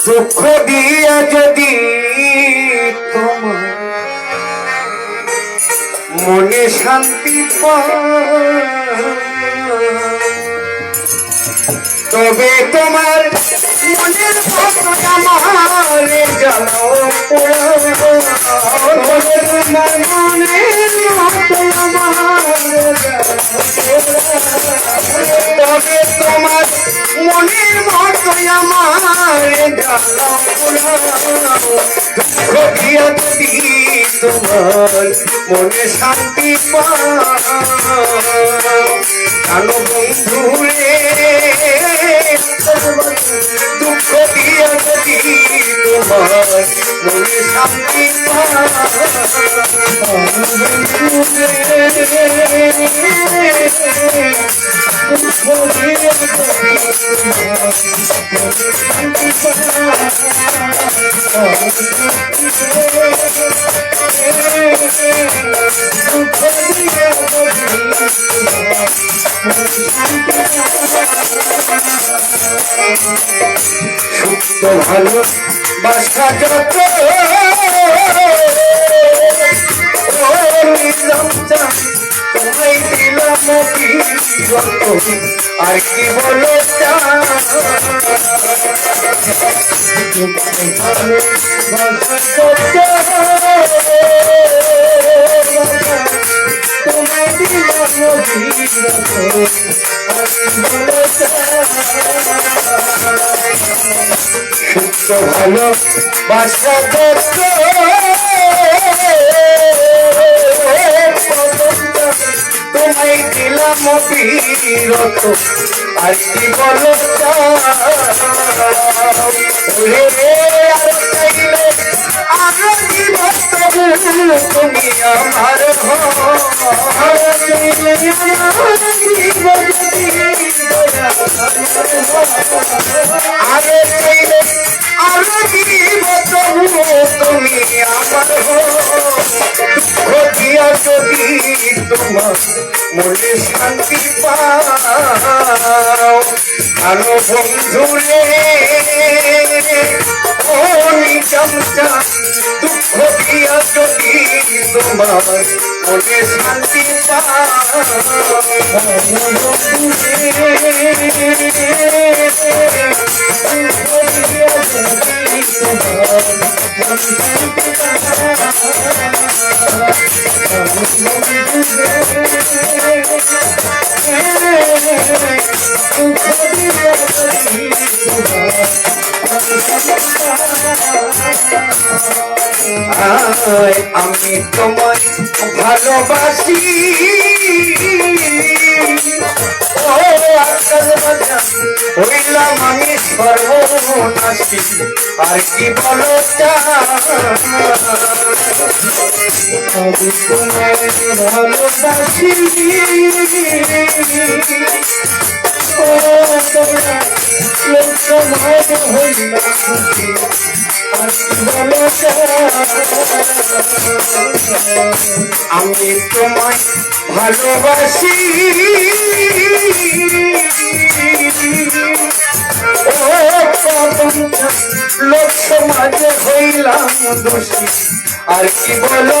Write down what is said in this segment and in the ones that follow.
দুঃখ দিয়া যদি তোমার মনে শান্তি তবে তোমার মনের আমার তবে তোমার মনের মতো আমার দিয়া যদি তোমার মনে শান্তি পাও জানো বন্ধু রে দুঃখ দিয়া যদি তোমার মনে শান্তি সুস্থ ভালো বাসা যত। তোমায় দিলাম আর কি বলো তোমায় দিলাম আর কি বলো সুস্থ ভালো বাসা যত তোমায় দিলাম অবিরত আর কি বলো রে আর চাইলে আরও তবু তুমি আমার হও। আলো বন্ধু রে ও নিজামটা দুঃখ দিয়া যদি তোমার মনে শান্তি পাও বন্ধু আমি তোমায় ভালোবাসি। হইলাম আমি আর কি বলো আমি তোমায় ভালোবাসি। আমি তোমায় ভালোবাসি। লোক সমাজে হইলাম দোষী। আর কি বলো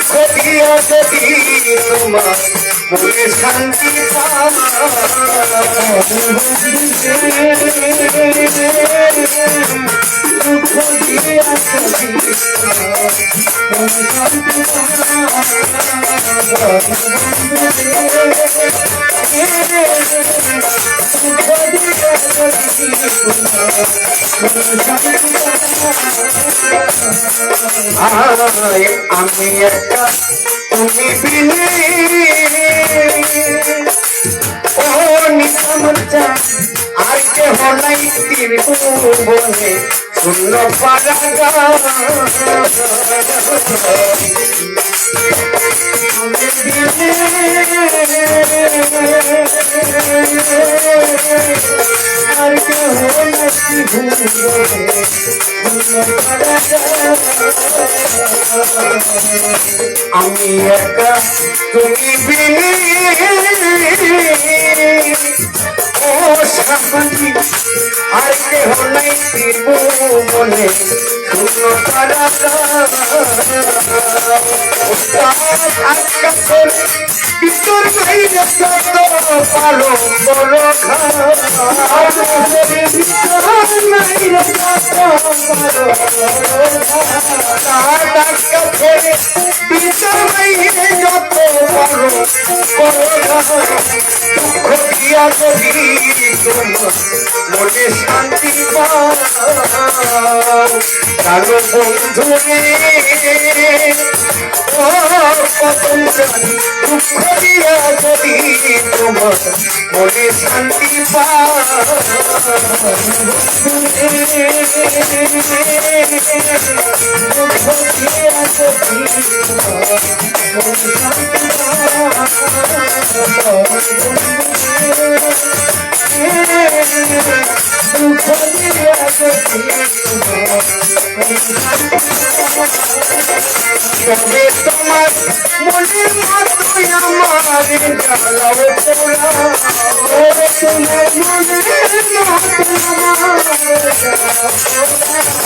দুঃখ দিয়া তোমার মনে শান্তি দুঃখ দিয়া যদি মনে শান্তি ভাই আমি একা তুমি বিনে। ও নিশাম আর কেহ নাই বলে শূন্য পারা পাড়া আমি একা তুমি ও সামনি আর কেহ নাই ত্রিভুবনে শূন্য তারা ভিতর বাইরে যত বড় ভিতর বাইরে যত তার ডাক্তার দিয়া যদি তোমার মনে শান্তি কারও বন্ধু রে দুঃখ দিয়া যদি তোমার মনে শান্তি পাও। দুঃখ দিয়া যদি তোমার মনে শান্তি তবে তোমার মনের মতোই আমার জ্বালাও পোড়া তোমার মনের মতো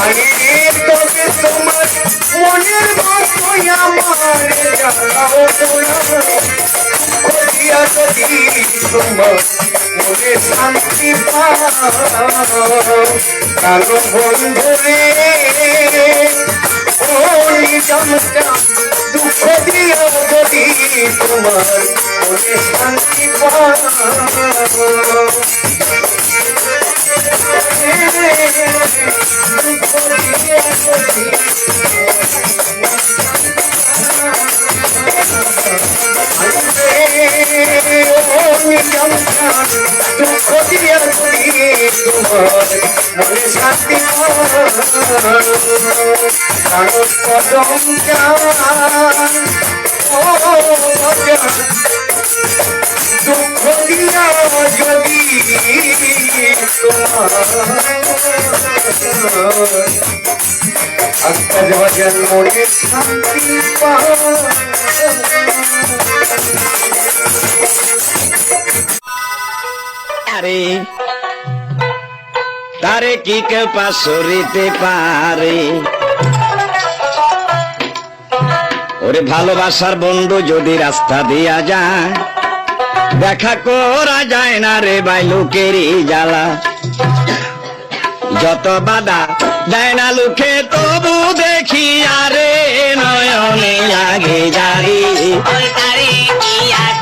আরে তবে তোমার মনের মতোই আমার জ্বালাও পোড়া করিয়া যদি তোমার মনে শান্তি পাও কারও বন্ধুরে ও নিজামটা দুঃখ দিয়া যদি তোমার মনে শান্তি দুঃখ দিয়া যদি তোমার মনে শান্তি ও দুঃখ দিয়া যদি তোমার আত্মা ভজন মনে শান্তি আরে তারে কি কেউ পাশরিতে পারে। ওরে ভালোবাসার বন্ধু যদি রাস্তা দিয়া যায়, দেখা করা যায় না রে ভাই লোকেরই জ্বালা। যত বাধা দেয় না লোকে, তবু দেখি আরে নয়নে লাগে যারি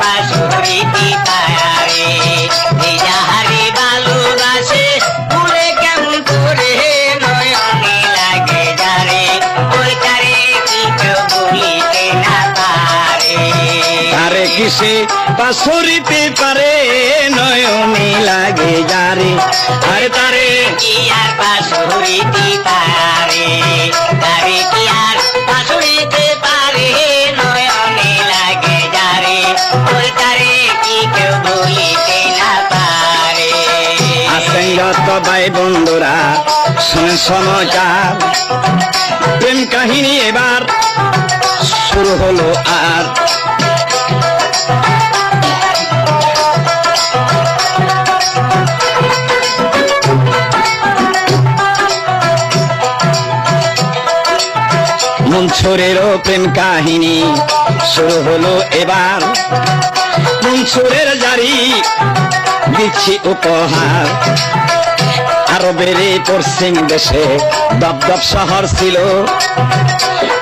পাশরিতি পায়ারে কিসে পাশরিতে পারে নয়নে লাগে যারে। আরে তারে কি আর পাশরিতি পারে তারে কি আর পাশরিতে পারে নয়নে লাগে যারে? ওই তারে কি কেউ বলিতে না পারে? আসেন যত ভাই বন্ধুরা শুনে সমাচার প্রেম কাহিনী এবার শুরু হলো আর। মনসুরেরও প্রেম কাহিনী শুরু হলো এবার। মনসুরের জারি দিচ্ছি উপহার। আরবের বেড়ে পশ্চিম দেশে দপদপ শহর ছিল।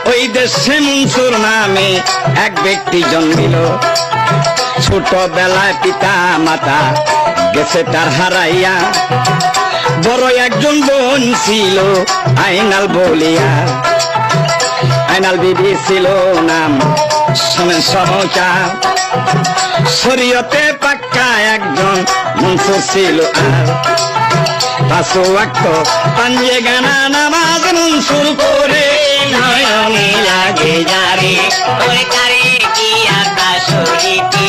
ওই দেশে মনসুর নামে এক ব্যক্তি জন্মিল। ছোটবেলায় পিতা মাতা গেছে তার হারাইয়া। বড় একজন বোন ছিল, আইনাল বলিয়া। আইনাল বিবি ছিল নাম। সমাচার শরীয়তে পাক্কা একজন মনসুর ছিল আর। পাঁচো ওয়াক্ত পাঞ্জে গানা নামাজ মনসুর করে। নয়নে লাগে যারে ওই তারে কি বাসুরিতি